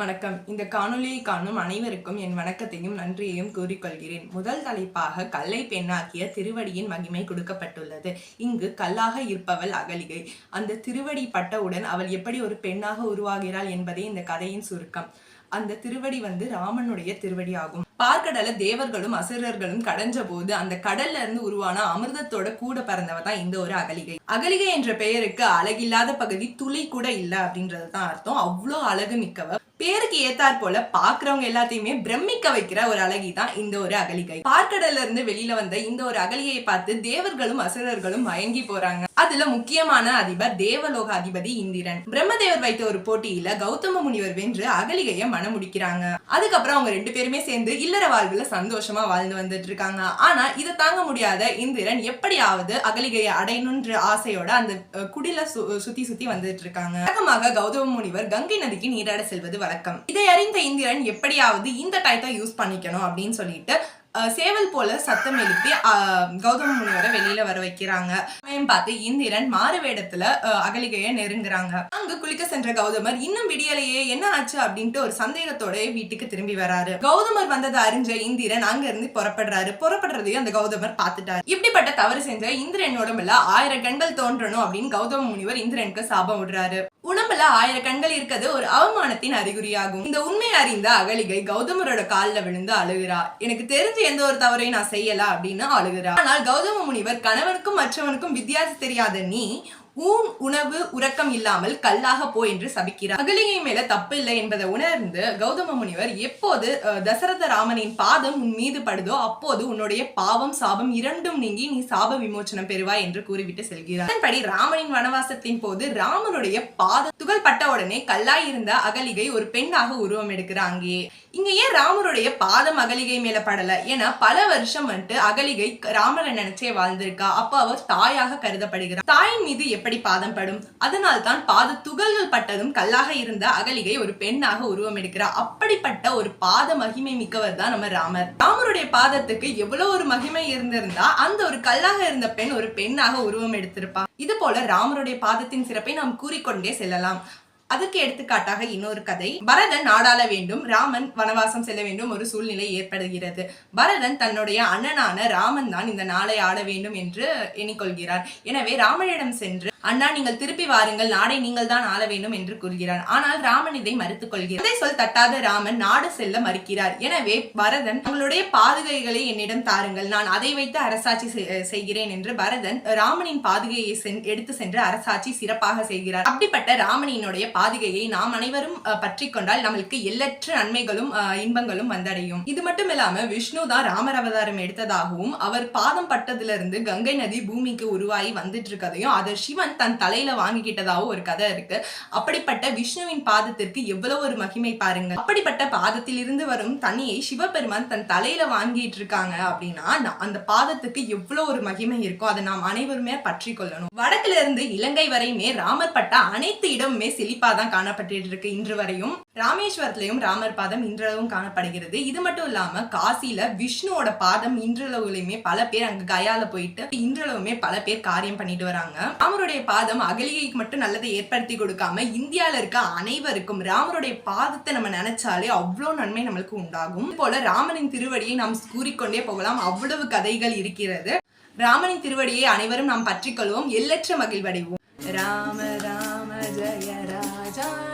வணக்கம். இந்த காணொலியை காணும் அனைவருக்கும் என் வணக்கத்தையும் நன்றியையும் கூறிக்கொள்கிறேன். முதல் தலைப்பாக கல்லை பெண்ணாக்கிய திருவடியின் மகிமை கொடுக்கப்பட்டுள்ளது. இங்கு கல்லாக இருப்பவள் அகலிகை. அந்த திருவடி பட்டவுடன் அவள் எப்படி ஒரு பெண்ணாக உருவாகிறாள் என்பதே இந்த கதையின் சுருக்கம். அந்த திருவடி வந்து ராமனுடைய திருவடி ஆகும். பார்க்கடல தேவர்களும் அசுரர்களும் கடைஞ்ச போது அந்த கடல்ல இருந்து உருவான அமிர்தத்தோட கூட பறந்தவர் தான் இந்த ஒரு அகலிகை. அகலிகை என்ற பெயருக்கு அழகில்லாத பகுதி துளி கூட இல்ல அப்படின்றது தான் அர்த்தம். அவ்வளோ அழகு மிக்கவ. பேருக்கு ஏத்தாற் போல பாக்குறவங்க எல்லாத்தையுமே பிரமிக்க வைக்கிற ஒரு அழகி தான் இந்த ஒரு அகலிகை. பார்க்கடல்ல இருந்து வெளியில வந்த இந்த ஒரு அகலியை பார்த்து தேவர்களும் அசுரர்களும் மயங்கி போறாங்க. அதுல முக்கியமான அதிபர் தேவலோக அதிபதி இந்திரன். பிரம்மதேவர் வைத்த ஒரு போட்டியில கௌதம முனிவர் வென்று அகலிகைய மணமுடிக்கிறாங்க. அதுக்கப்புறம் அவங்க ரெண்டு பேருமே சேர்ந்து இல்லற வாழ்வுல சந்தோஷமா வாழ்ந்து வந்துட்டு இருக்காங்க ஆனா இதை தாங்க முடியாத இந்திரன் எப்படியாவது அகலிகையை அடையணுன்ற ஆசையோட அந்த குடில சு- சுத்தி சுத்தி வந்துட்டு இருக்காங்க வழக்கமாக கௌதம முனிவர் கங்கை நதிக்கு நீராட செல்வது வழக்கம். இதை அறிந்த இந்திரன் எப்படியாவது இந்த டயத்தை யூஸ் பண்ணிக்கணும் அப்படின்னு சொல்லிட்டு சேவல் போல சத்தம் எழுப்பி அஹ், கௌதம முனிவரை வெளியில வர வைக்கிறாங்க. சமயம் பார்த்து இந்திரன் மாறு வேடத்துல அகலிகையை நெருங்குறாங்க. அங்கு குளிக்க சென்ற கௌதமர் இன்னும் விடியலையே என்ன ஆச்சு? அப்படின்ட்டு ஒரு சந்தேகத்தோட வீட்டுக்கு திரும்பி வராரு. கௌதமர் வந்ததை அறிஞ்ச இந்திரன் அங்க இருந்து புறப்படுறாரு. புறப்படுறதையும் அந்த கௌதமர் பார்த்துட்டாரு. இப்படிப்பட்ட தவறு செஞ்ச இந்திரன் உடம்புல ஆயிரம் கண்கள் தோன்றணும் அப்படின்னு கௌதம முனிவர் இந்திரனுக்கு சாபம் விடுறாரு. உடம்புல ஆயிரம் கண்கள் இருக்கிறது ஒரு அவமானத்தின் அறிகுறியாகும். இந்த உண்மையை அறிந்த அகலிகை கௌதமரோட கால்ல விழுந்து அழுகிறா. எனக்கு தெரிஞ்ச எந்த ஒரு தவறையும் நான் செய்யல அப்படின்னு அழுகிறா. ஆனால் கௌதம முனிவர் கணவனுக்கும் மற்றவனுக்கும் வித்தியாசம் தெரியாத நீ ஊன் உணவு உறக்கம் இல்லாமல் கல்லாக போ என்று சபிக்கிறார். அகலிகை மேல தப்பு இல்லை என்பதை உணர்ந்து கௌதம முனிவர் எப்போது தசரத ராமனின் பாதம் உன் மீது படுதோ அப்போது உன்னுடைய பாவம் சாபம் இரண்டும் நீங்கி நீ சாப விமோச்சனம் பெறுவாய் என்று கூறிவிட்டு செல்கிறார். அதன்படி ராமனின் வனவாசத்தின் போது ராமனுடைய பாத துகள் பட்ட உடனே கல்லாய் இருந்த அகலிகை ஒரு பெண்ணாக உருவம் எடுக்கிறார் அங்கேயே இங்க ஏன் ராமருடைய பாதம் அகலிகை மேல படல? ஏன்னா பல வருஷம் வந்துட்டு அகலிகை ராமரை நினைச்சே வாழ்ந்திருக்கா. அப்ப அவர் தாயாக கருதப்படுகிறார். தாயின் மீது எப்படி பாதம் படும்? அதனால் தான் பாத துகள்கள் பட்டதும் கல்லாக இருந்த அகலிகை ஒரு பெண்ணாக உருவம் எடுக்கிறார் அப்படிப்பட்ட ஒரு பாத மகிமை மிக்கவர் தான் நம்ம ராமர். ராமருடைய பாதத்துக்கு எவ்வளவு ஒரு மகிமை இருந்திருந்தா அந்த ஒரு கல்லாக இருந்த பெண் ஒரு பெண்ணாக உருவம் எடுத்திருப்பா இது போல ராமருடைய பாதத்தின் சிறப்பை நாம் கூறிக்கொண்டே செல்லலாம். அதுக்கு எடுத்துக்காட்டாக இன்னொரு கதை. பரதன் நாடாள வேண்டும் ராமன் வனவாசம் செல்ல வேண்டும் ஒரு சூழ்நிலை ஏற்படுகிறது. பரதன் தன்னுடைய அண்ணனான ராமன் தான் இந்த நாளை ஆட வேண்டும் என்று எண்ணிக்கொள்கிறார். எனவே ராமனிடம் சென்று அண்ணா நீங்கள் திருப்பி வாருங்கள். நாடை நீங்கள் தான் ஆள வேண்டும் என்று கூறுகிறார். ஆனால் ராமன் இதை மறுத்துக் கொள்கிறார் இதை சொல் தட்டாத ராமன் நாடு செல்ல மறுக்கிறார். எனவே பரதன் உங்களுடைய பாதுகைகளை என்னிடம் தாருங்கள். நான் அதை வைத்து அரசாட்சி செய்கிறேன் என்று பரதன் ராமனின் பாதுகையை எடுத்து சென்று அரசாட்சி சிறப்பாக செய்கிறார். அப்படிப்பட்ட ராமனினுடைய பாதுகையை நாம் அனைவரும் பற்றி கொண்டால் நம்மளுக்கு எல்லற்ற நன்மைகளும் இன்பங்களும் வந்தடையும். இது மட்டும் இல்லாம விஷ்ணு தான் ராமர் அவதாரம் எடுத்ததாகவும் அவர் பாதம் பட்டதிலிருந்து கங்கை நதி பூமிக்கு உருவாகி வந்துட்டு இருக்கதையும் அதை சிவன் தன் தலையில வாங்கிக்கிட்டதாவோ ஒரு கதை இருக்கு. அப்படிப்பட்ட விஷ்ணுவின் பாதத்திற்கு எவ்வளவு ஒரு மகிமை பாருங்க அப்படிப்பட்ட பாதத்தில் இருந்து வரும் தண்ணியை சிவபெருமான் தன் தலையில வாங்கிட்டு இருக்காங்க அப்படின்னா அந்த பாதத்துக்கு எவ்வளவு ஒரு மகிமை இருக்கோ அதை நாம் அனைவருமே பற்றி கொள்ளணும். வடக்குல இருந்து இலங்கை வரையுமே ராமர் பட்ட அனைத்து இடமுமே செழிப்பா தான் காணப்பட்டு இருக்கு இன்று வரையும். ராமேஸ்வரத்திலையும் ராமர் பாதம் இன்றளவும் காணப்படுகிறது. இது மட்டும் இல்லாம காசில விஷ்ணுவோட பாதம் இன்றளவுலயுமே பல பேர் அங்க கயால போயிட்டு இன்றளவுமே பல பேர் காரியம் பண்ணிட்டு வராங்க. ராமருடைய பாதம் அகலிகைக்கு மட்டும் நல்லதை ஏற்படுத்தி கொடுக்காம இந்தியால இருக்க அனைவருக்கும் ராமருடைய பாதத்தை நம்ம நினைச்சாலே அவ்வளோ நன்மை நம்மளுக்கு உண்டாகும். போல ராமனின் திருவடியை நாம் கூறிக்கொண்டே போகலாம். அவ்வளவு கதைகள் இருக்கிறது. ராமனின் திருவடியை அனைவரும் நாம் பற்றிக்கொள்வோம். எல்லற்ற மகிழ்வடைவோம். ராம ராம ஜெய ராஜா.